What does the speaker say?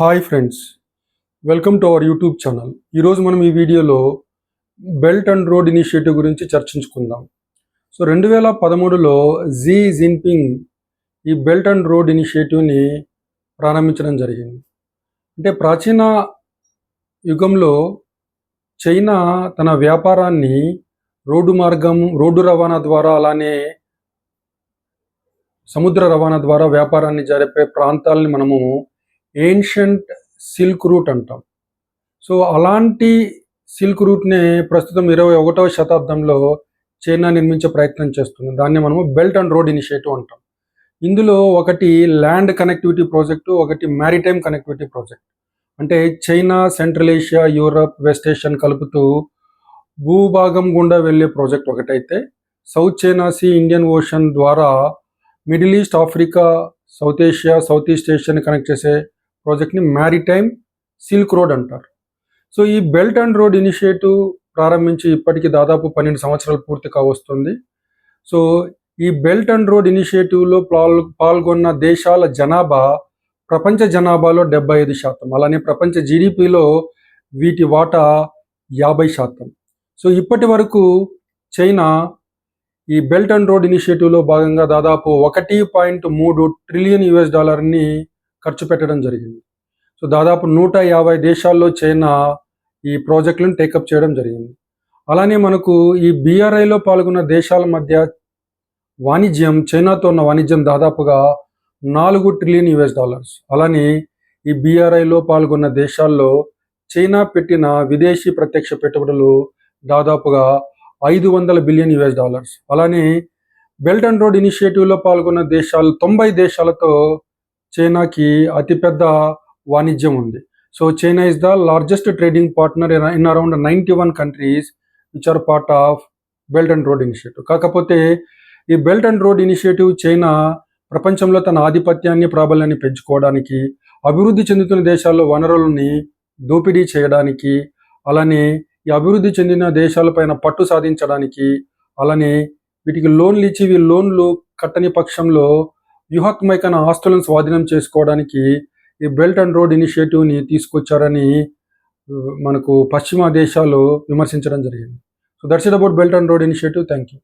Hi friends welcome to our YouTube channel. ఈరోజు మనం ఈ వీడియోలో బెల్ట్ అండ్ రోడ్ ఇనిషియేటివ్ గురించి చర్చించుకుందాం. సో రెండు వేల పదమూడులో జీ జిన్పింగ్ ఈ బెల్ట్ అండ్ రోడ్ ఇనిషియేటివ్ని ప్రారంభించడం జరిగింది. అంటే ప్రాచీన యుగంలో చైనా తన వ్యాపారాన్ని రోడ్డు మార్గం రోడ్డు రవాణా ద్వారా అలానే సముద్ర రవాణా ద్వారా వ్యాపారాన్ని జరిపే ప్రాంతాలని మనము ఏన్షంట్ సిల్క్ రూట్ అంటాం. సో అలాంటి సిల్క్ రూట్నే ప్రస్తుతం ఇరవై ఒకటవ శతాబ్దంలో చైనా నిర్మించే ప్రయత్నం చేస్తుంది. దాన్ని మనము బెల్ట్ అండ్ రోడ్ ఇనిషియేటివ్ అంటాం. ఇందులో ఒకటి ల్యాండ్ కనెక్టివిటీ ప్రాజెక్టు ఒకటి మ్యారిటైమ్ కనెక్టివిటీ ప్రాజెక్ట్ అంటే China central Asia Europe west Asian కలుపుతూ భూభాగం గుండా వెళ్ళే ప్రాజెక్ట్ ఒకటైతే south China sea Indian ocean ద్వారా middle east Africa south Asia south east ఏషియాని connect చేసే ప్రాజెక్ట్ని మ్యారిటైమ్ సిల్క్ రోడ్ అంటారు. సో ఈ బెల్ట్ అండ్ రోడ్ ఇనిషియేటివ్ ప్రారంభించి ఇప్పటికి దాదాపు పన్నెండు సంవత్సరాలు పూర్తి కావస్తుంది. సో ఈ బెల్ట్ అండ్ రోడ్ ఇనిషియేటివ్లో పాల్ పాల్గొన్న దేశాల జనాభా ప్రపంచ జనాభాలో డెబ్బై ఐదు శాతం. అలానే ప్రపంచ జీడిపిలో వీటి వాటా యాభై శాతం. సో ఇప్పటి వరకు చైనా ఈ బెల్ట్ అండ్ రోడ్ ఇనిషియేటివ్లో భాగంగా దాదాపు ఒకటి పాయింట్ మూడు ట్రిలియన్ యుఎస్ డాలర్ని ఖర్చు పెట్టడం జరిగింది. సో దాదాపు నూట యాభై దేశాల్లో చైనా ఈ ప్రాజెక్టులను టేకప్ చేయడం జరిగింది. అలానే మనకు ఈ బీఆర్ఐలో పాల్గొన్న దేశాల మధ్య వాణిజ్యం చైనాతో ఉన్న వాణిజ్యం దాదాపుగా నాలుగు ట్రిలియన్ యుఎస్ డాలర్స్. అలానే ఈ బీఆర్ఐలో పాల్గొన్న దేశాల్లో చైనా పెట్టిన విదేశీ ప్రత్యక్ష పెట్టుబడులు దాదాపుగా ఐదు వందల బిలియన్ యుఎస్ డాలర్స్. అలానే బెల్ట్ అండ్ రోడ్ ఇనిషియేటివ్లో పాల్గొన్న దేశాలు తొంభై దేశాలతో చైనాకి అతిపెద్ద వాణిజ్యం ఉంది. So China is the largest trading partner in around ninety one countries which are part of belt and road initiative కాకపోతే ఈ belt and road initiative China ప్రపంచంలో తన ఆధిపత్యాన్ని ప్రాబల్యాన్ని పెంచుకోవడానికి అభివృద్ధి చెందుతున్న దేశాల్లో వనరులని దోపిడీ చేయడానికి అలానే ఈ అభివృద్ధి చెందిన దేశాలపైన పట్టు సాధించడానికి అలానే వీటికి లోన్లు ఇచ్చి వీ లోన్లు కట్టని పక్షంలో వ్యూహాత్మకమైన ఆస్తులను స్వాధీనం చేసుకోవడానికి ఈ బెల్ట్ అండ్ రోడ్ ఇనిషియేటివ్ని తీసుకొచ్చారని మనకు పశ్చిమ దేశాలు విమర్శించడం జరిగింది. So that's it about belt and road initiative. Thank you